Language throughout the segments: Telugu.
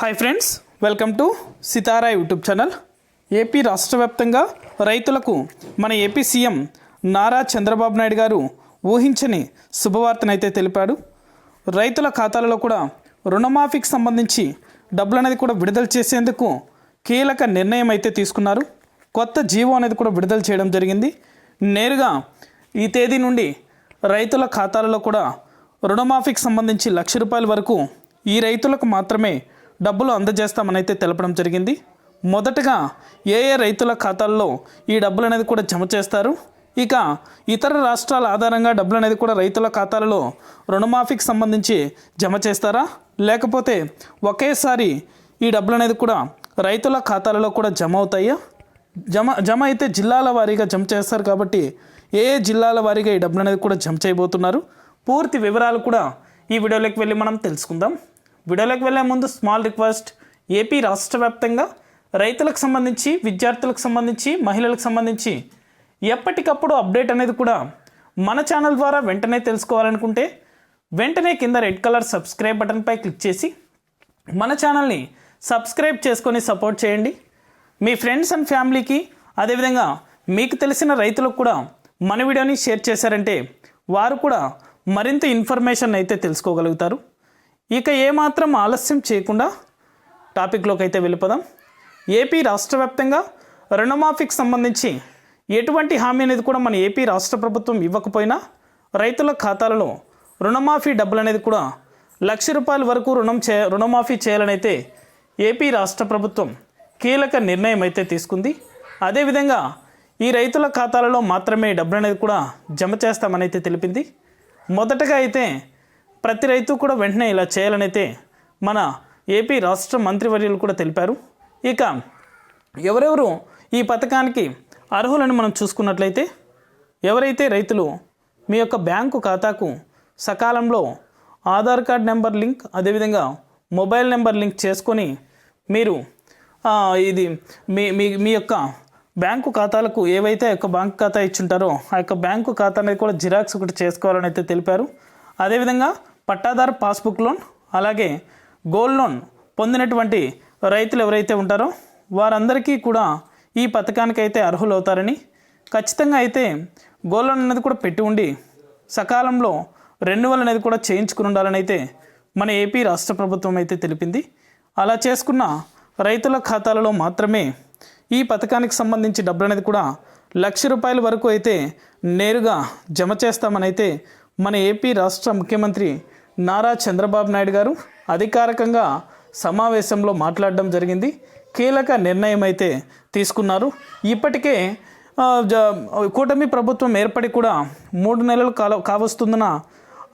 Hi friends welcome to Sitara YouTube channel AP రాష్ట్ర వ్యాప్తంగా రైతులకు మన ఏపీ సీఎం నారా చంద్రబాబు నాయుడు గారు ఊహించని శుభవార్తనైతే తెలిపాడు. రైతుల ఖాతాలలో కూడా రుణమాఫీకి సంబంధించి డబ్బులు అనేది కూడా విడుదల చేసేందుకు కీలక నిర్ణయం అయితే తీసుకున్నారు. కొత్త జీవో అనేది కూడా విడుదల చేయడం జరిగింది. నేరుగా ఈ తేదీ నుండి రైతుల ఖాతాలలో కూడా రుణమాఫీకి సంబంధించి లక్ష రూపాయల వరకు ఈ రైతులకు మాత్రమే డబ్బులు అందజేస్తామని అయితే తెలపడం జరిగింది. మొదటగా ఏ ఏ రైతుల ఖాతాల్లో ఈ డబ్బులు అనేది కూడా జమ చేస్తారు. ఇక ఇతర రాష్ట్రాల ఆధారంగా డబ్బులు అనేది కూడా రైతుల ఖాతాలలో రుణమాఫీకి సంబంధించి జమ చేస్తారా? లేకపోతే ఒకేసారి ఈ డబ్బులు అనేది కూడా రైతుల ఖాతాలలో కూడా జమ అవుతాయా? జమ జమ అయితే జిల్లాల వారీగా జమ చేస్తారు కాబట్టి ఏ ఏ జిల్లాల వారీగా ఈ డబ్బులు అనేది కూడా జమ చేయబోతున్నారు? పూర్తి వివరాలు కూడా ఈ వీడియోలోకి వెళ్ళి మనం తెలుసుకుందాం. వీడియోలోకి వెళ్ళే ముందు స్మాల్ రిక్వెస్ట్. ఏపీ రాష్ట్ర వ్యాప్తంగా రైతులకు సంబంధించి విద్యార్థులకు సంబంధించి మహిళలకు సంబంధించి ఎప్పటికప్పుడు అప్డేట్ అనేది కూడా మన ఛానల్ ద్వారా వెంటనే తెలుసుకోవాలనుకుంటే వెంటనే కింద రెడ్ కలర్ సబ్స్క్రైబ్ బటన్పై క్లిక్ చేసి మన ఛానల్ని సబ్స్క్రైబ్ చేసుకొని సపోర్ట్ చేయండి. మీ ఫ్రెండ్స్ అండ్ ఫ్యామిలీకి అదేవిధంగా మీకు తెలిసిన రైతులకు కూడా మన వీడియోని షేర్ చేశారంటే వారు కూడా మరింత ఇన్ఫర్మేషన్ అయితే తెలుసుకోగలుగుతారు. ఇక ఏమాత్రం ఆలస్యం చేయకుండా టాపిక్లోకి అయితే వెళ్ళిపోదాం. ఏపీ రాష్ట్ర వ్యాప్తంగా రుణమాఫీకి సంబంధించి ఎటువంటి హామీ అనేది కూడా మన ఏపీ రాష్ట్ర ప్రభుత్వం ఇవ్వకపోయినా రైతుల ఖాతాలలో రుణమాఫీ డబ్బులు అనేది కూడా లక్ష రూపాయల వరకు రుణం చే రుణమాఫీ చేయాలనైతే ఏపీ రాష్ట్ర ప్రభుత్వం కీలక నిర్ణయం అయితే తీసుకుంది. అదేవిధంగా ఈ రైతుల ఖాతాలలో మాత్రమే డబ్బులు అనేది కూడా జమ చేస్తామనైతే తెలిపింది. మొదటగా అయితే ప్రతి రైతు కూడా వెంటనే ఇలా చేయాలనైతే మన ఏపీ రాష్ట్ర మంత్రివర్యులు కూడా తెలిపారు. ఇక ఎవరెవరు ఈ పథకానికి అర్హులని మనం చూసుకున్నట్లయితే ఎవరైతే రైతులు మీ యొక్క బ్యాంకు ఖాతాకు సకాలంలో ఆధార్ కార్డ్ నెంబర్ లింక్ అదేవిధంగా మొబైల్ నెంబర్ లింక్ చేసుకొని మీరు ఇది మీ మీ మీ యొక్క బ్యాంకు ఖాతాలకు ఏవైతే ఆ యొక్క బ్యాంకు ఖాతా ఇచ్చుంటారో ఆ యొక్క బ్యాంకు ఖాతా అనేది కూడా జిరాక్స్ ఒకటి చేసుకోవాలని అయితే తెలిపారు. అదేవిధంగా పట్టాదారు పాస్బుక్ లోన్ అలాగే గోల్డ్ లోన్ పొందినటువంటి రైతులు ఎవరైతే ఉంటారో వారందరికీ కూడా ఈ పథకానికి అయితే అర్హులవుతారని ఖచ్చితంగా అయితే గోల్డ్ లోన్ అనేది కూడా పెట్టి ఉండి సకాలంలో రెన్యువల్ అనేది కూడా చేయించుకుని ఉండాలని అయితే మన ఏపీ రాష్ట్ర ప్రభుత్వం అయితే తెలిపింది. అలా చేసుకున్న రైతుల ఖాతాలలో మాత్రమే ఈ పథకానికి సంబంధించి డబ్బులు అనేది కూడా లక్ష రూపాయల వరకు అయితే నేరుగా జమ చేస్తామని అయితే మన ఏపీ రాష్ట్ర ముఖ్యమంత్రి నారా చంద్రబాబు నాయుడు గారు అధికారికంగా సమావేశంలో మాట్లాడడం జరిగింది. కీలక నిర్ణయం అయితే తీసుకున్నారు. ఇప్పటికే జ- కూటమి ప్రభుత్వం ఏర్పడి కూడా మూడు నెలలు కాల కావస్తున్న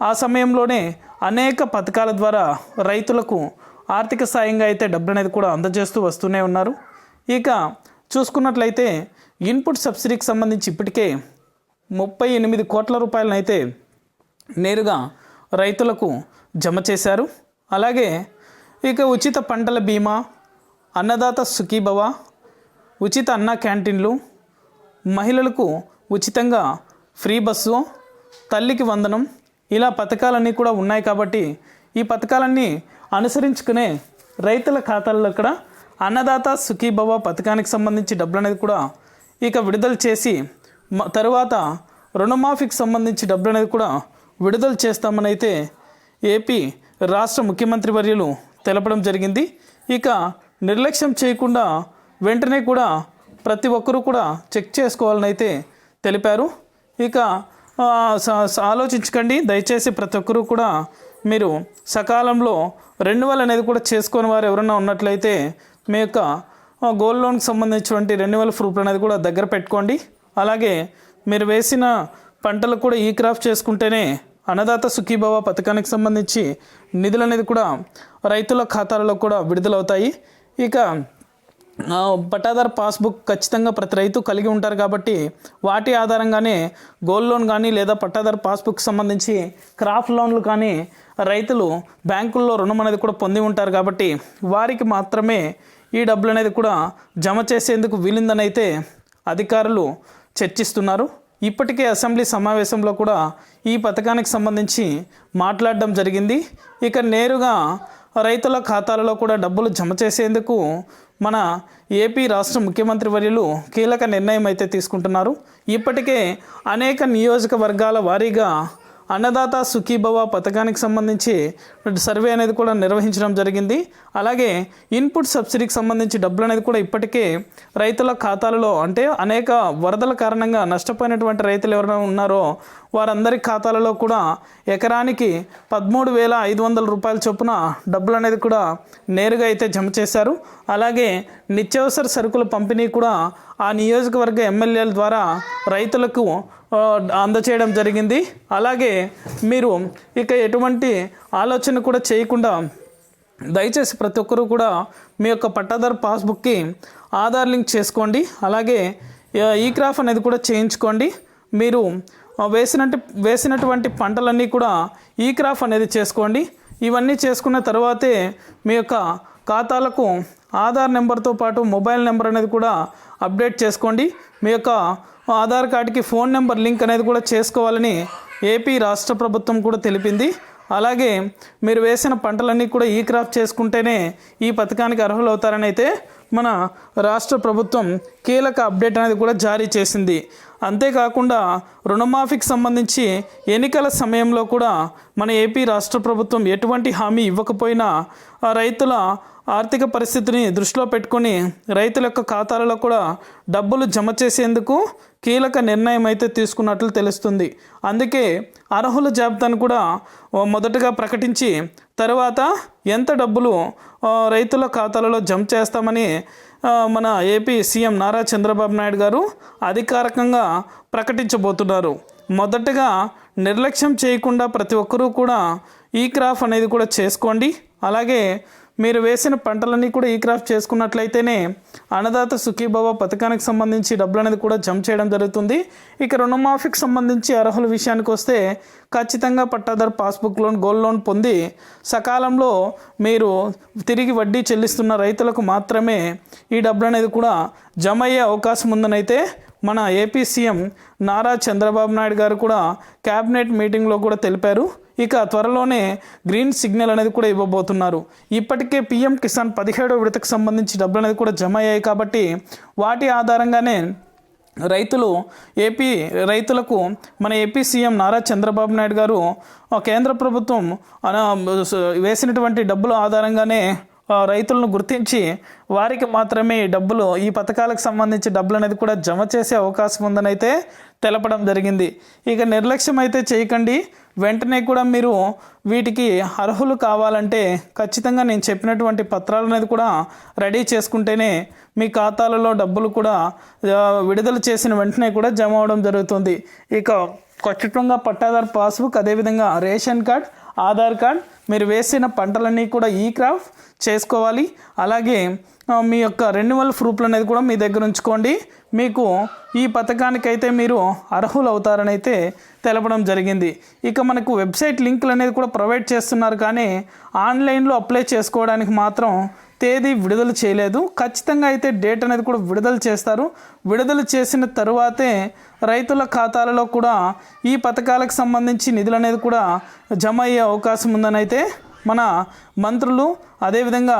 ఆ సమయంలోనే అనేక పథకాల ద్వారా రైతులకు ఆర్థిక సాయంగా అయితే డబ్బులు అనేది కూడా అందజేస్తూ వస్తూనే ఉన్నారు. ఇక చూసుకున్నట్లయితే ఇన్పుట్ సబ్సిడీకి సంబంధించి ఇప్పటికే ముప్పై ఎనిమిది కోట్ల రూపాయలను అయితే నేరుగా రైతులకు జమ చేశారు. అలాగే ఇక ఉచిత పంటల బీమా అన్నదాత సుఖీభవ ఉచిత అన్న క్యాంటీన్లు మహిళలకు ఉచితంగా ఫ్రీ బస్సు తల్లికి వందనం ఇలా పథకాలన్నీ కూడా ఉన్నాయి కాబట్టి ఈ పథకాలన్నీ అనుసరించుకునే రైతుల ఖాతాల్లో కూడా అన్నదాత సుఖీభవ పథకానికి సంబంధించి డబ్బులు అనేది కూడా ఇక విడుదల చేసి తరువాత రుణమాఫీకి సంబంధించి డబ్బులు అనేది కూడా విడుదల చేస్తామనైతే ఏపీ రాష్ట్ర ముఖ్యమంత్రి వర్యులు తెలపడం జరిగింది. ఇక నిర్లక్ష్యం చేయకుండా వెంటనే కూడా ప్రతి ఒక్కరూ కూడా చెక్ చేసుకోవాలని అయితే తెలిపారు. ఇక స- ఆలోచించకండి. దయచేసి ప్రతి ఒక్కరూ కూడా మీరు సకాలంలో రెన్యువల్ అనేది కూడా చేసుకొని వారు ఎవరైనా ఉన్నట్లయితే మీ యొక్క గోల్డ్ లోన్కి సంబంధించినటువంటి రెన్యువల్ ప్రూఫ్ అనేది కూడా దగ్గర పెట్టుకోండి. అలాగే మీరు వేసిన పంటలు కూడా ఈ క్రాఫ్ట్ చేసుకుంటేనే అన్నదాత సుఖీభవ పథకానికి సంబంధించి నిధులు అనేది కూడా రైతుల ఖాతాలలో కూడా విడుదలవుతాయి. ఇక పట్టాదారు పాస్బుక్ ఖచ్చితంగా ప్రతి రైతు కలిగి ఉంటారు కాబట్టి వాటి ఆధారంగానే గోల్డ్ లోన్ కానీ లేదా పట్టాదారు పాస్బుక్ సంబంధించి క్రాఫ్ట్ లోన్లు కానీ రైతులు బ్యాంకుల్లో రుణం అనేది కూడా పొంది ఉంటారు కాబట్టి వారికి మాత్రమే ఈ డబ్బులు అనేది కూడా జమ చేసేందుకు వీలిందనైతే అధికారులు చర్చిస్తున్నారు. ఇప్పటికే అసెంబ్లీ సమావేశంలో కూడా ఈ పథకానికి సంబంధించి మాట్లాడడం జరిగింది. ఇక నేరుగా రైతుల ఖాతాలలో కూడా డబ్బులు జమ చేసేందుకు మన ఏపీ రాష్ట్ర ముఖ్యమంత్రి వర్యులు కీలక నిర్ణయం అయితే తీసుకుంటున్నారు. ఇప్పటికే అనేక నియోజకవర్గాల వారీగా అన్నదాత సుఖీభవ పథకానికి సంబంధించి సర్వే అనేది కూడా నిర్వహించడం జరిగింది. అలాగే ఇన్పుట్ సబ్సిడీకి సంబంధించి డబ్బులు అనేది కూడా ఇప్పటికే రైతుల ఖాతాలలో అంటే అనేక వరదల కారణంగా నష్టపోయినటువంటి రైతులు ఎవరైనా ఉన్నారో వారందరి ఖాతాలలో కూడా ఎకరానికి పదమూడు వేల ఐదు వందల రూపాయల చొప్పున డబ్బులు అనేది కూడా నేరుగా అయితే జమ చేశారు. అలాగే నిత్యావసర సరుకుల పంపిణీ కూడా ఆ నియోజకవర్గ ఎమ్మెల్యేల ద్వారా రైతులకు అందచేయడం జరిగింది. అలాగే మీరు ఇక ఎటువంటి ఆలోచన కూడా చేయకుండా దయచేసి ప్రతి ఒక్కరూ కూడా మీ యొక్క పట్టాదారు పాస్బుక్కి ఆధార్ లింక్ చేసుకోండి. అలాగే ఈ క్రాఫ్ అనేది కూడా చేయించుకోండి. మీరు వేసినట్టు వేసినటువంటి పంటలన్నీ కూడా ఈ క్రాఫ్ అనేది చేసుకోండి. ఇవన్నీ చేసుకున్న తర్వాతే మీ యొక్క ఖాతాలకు ఆధార్ నెంబర్తో పాటు మొబైల్ నెంబర్ అనేది కూడా అప్డేట్ చేసుకోండి. మీ యొక్క ఆధార్ కార్డుకి ఫోన్ నెంబర్ లింక్ అనేది కూడా చేసుకోవాలని ఏపీ రాష్ట్ర ప్రభుత్వం కూడా తెలిపింది. అలాగే మీరు వేసిన పంటలన్నీ కూడా ఈ క్రాప్ చేసుకుంటేనే ఈ పథకానికి అర్హులవుతారని అయితే మన రాష్ట్ర ప్రభుత్వం కీలక అప్డేట్ అనేది కూడా జారీ చేసింది. అంతేకాకుండా రుణమాఫీకి సంబంధించి ఎన్నికల సమయంలో కూడా మన ఏపీ రాష్ట్ర ప్రభుత్వం ఎటువంటి హామీ ఇవ్వకపోయినా రైతుల ఆర్థిక పరిస్థితిని దృష్టిలో పెట్టుకొని రైతుల యొక్క ఖాతాలలో కూడా డబ్బులు జమ చేసేందుకు కీలక నిర్ణయం అయితే తీసుకున్నట్లు తెలుస్తుంది. అందుకే అర్హుల జాబితాను కూడా మొదటగా ప్రకటించి తర్వాత ఎంత డబ్బులు రైతుల ఖాతాలలో జమ చేస్తామని మన ఏపీ సీఎం నారా చంద్రబాబు నాయుడు గారు అధికారికంగా ప్రకటించబోతున్నారు. మొదటగా నిర్లక్ష్యం చేయకుండా ప్రతి ఒక్కరూ కూడా ఈ క్రాఫ్ అనేది కూడా చేసుకోండి. అలాగే మీరు వేసిన పంటలన్నీ కూడా ఈ క్రాఫ్ చేసుకున్నట్లయితేనే అన్నదాత సుఖీభవ పథకానికి సంబంధించి డబ్బులు అనేది కూడా జమ చేయడం జరుగుతుంది. ఇక రుణమాఫీకి సంబంధించి అర్హుల విషయానికి వస్తే ఖచ్చితంగా పట్టాదారు పాస్బుక్ లోన్ గోల్డ్ లోన్ పొంది సకాలంలో మీరు తిరిగి వడ్డీ చెల్లిస్తున్న రైతులకు మాత్రమే ఈ డబ్బులు అనేది కూడా జమ అయ్యే అవకాశం ఉందనైతే మన ఏపీ సీఎం నారా చంద్రబాబు నాయుడు గారు కూడా క్యాబినెట్ మీటింగ్లో కూడా తెలిపారు. ఇక త్వరలోనే గ్రీన్ సిగ్నల్ అనేది కూడా ఇవ్వబోతున్నారు. ఇప్పటికే పీఎం కిసాన్ పదిహేడో విడతకు సంబంధించి డబ్బులు అనేది కూడా జమ అయ్యాయి కాబట్టి వాటి ఆధారంగానే రైతులు ఏపీ రైతులకు మన ఏపీ సీఎం నారా చంద్రబాబు నాయుడు గారు కేంద్ర ప్రభుత్వం వేసినటువంటి డబ్బుల ఆధారంగానే రైతులను గుర్తించి వారికి మాత్రమే డబ్బులు ఈ పథకాలకు సంబంధించి డబ్బులు అనేది కూడా జమ చేసే అవకాశం ఉందని అయితే తెలపడం జరిగింది. ఇక నిర్లక్ష్యం అయితే చేయకండి. వెంటనే కూడా మీరు వీటికి అర్హులు కావాలంటే ఖచ్చితంగా నేను చెప్పినటువంటి పత్రాలు అనేది కూడా రెడీ చేసుకుంటేనే మీ ఖాతాలలో డబ్బులు కూడా విడుదల చేసిన వెంటనే కూడా జమ అవడం జరుగుతుంది. ఇక ఖచ్చితంగా పట్టాదారు పాస్బుక్ అదేవిధంగా రేషన్ కార్డ్ ఆధార్ కార్డ్ మీరు వేసిన పంటలన్నీ కూడా ఈ క్రాప్ చేసుకోవాలి. అలాగే మీ యొక్క రెన్యువల్ ప్రూఫ్లు అనేది కూడా మీ దగ్గర ఉంచుకోండి. మీకు ఈ పథకానికైతే మీరు అర్హులు అవుతారని అయితే తెలపడం జరిగింది. ఇక మనకు వెబ్సైట్ లింకులు అనేది కూడా ప్రొవైడ్ చేస్తున్నారు. కానీ ఆన్లైన్లో అప్లై చేసుకోవడానికి మాత్రం తేదీ విడుదల చేయలేదు. ఖచ్చితంగా అయితే డేట్ అనేది కూడా విడుదల చేస్తారు. విడుదల చేసిన తరువాతే రైతుల ఖాతాలలో కూడా ఈ పథకాలకు సంబంధించి నిధులు అనేది కూడా జమ అయ్యే అవకాశం ఉందని అయితే మన మంత్రులు అదేవిధంగా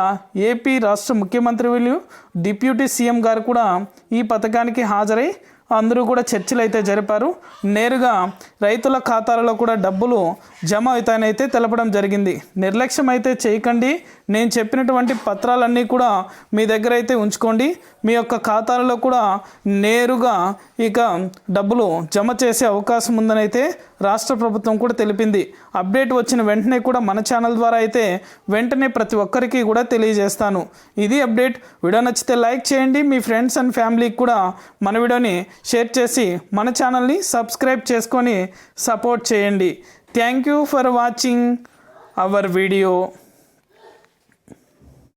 ఏపీ రాష్ట్ర ముఖ్యమంత్రి వీళ్ళు డిప్యూటీ సీఎం గారు కూడా ఈ పథకానికి హాజరై అందరూ కూడా చర్చలు అయితే జరిపారు. నేరుగా రైతుల ఖాతాలలో కూడా డబ్బులు జమ అవుతాయని అయితే తెలపడం జరిగింది. నిర్లక్ష్యం అయితే చేయకండి. నేను చెప్పినటువంటి పత్రాలన్నీ కూడా మీ దగ్గర అయితే ఉంచుకోండి. మీ యొక్క ఖాతాలలో కూడా నేరుగా ఇక డబ్బులు జమ చేసే అవకాశం ఉందని అయితే రాష్ట్ర ప్రభుత్వం కూడా తెలిపింది. అప్డేట్ వచ్చిన వెంటనే కూడా మన ఛానల్ ద్వారా అయితే వెంటనే ప్రతి ఒక్కరికి కూడా తెలియజేస్తాను. ఇది అప్డేట్. వీడియో నచ్చితే లైక్ చేయండి. మీ ఫ్రెండ్స్ అండ్ ఫ్యామిలీకి కూడా మన వీడియోని షేర్ చేసి మన ఛానల్ని సబ్స్క్రైబ్ చేసుకొని సపోర్ట్ చేయండి. Thank you for watching our video.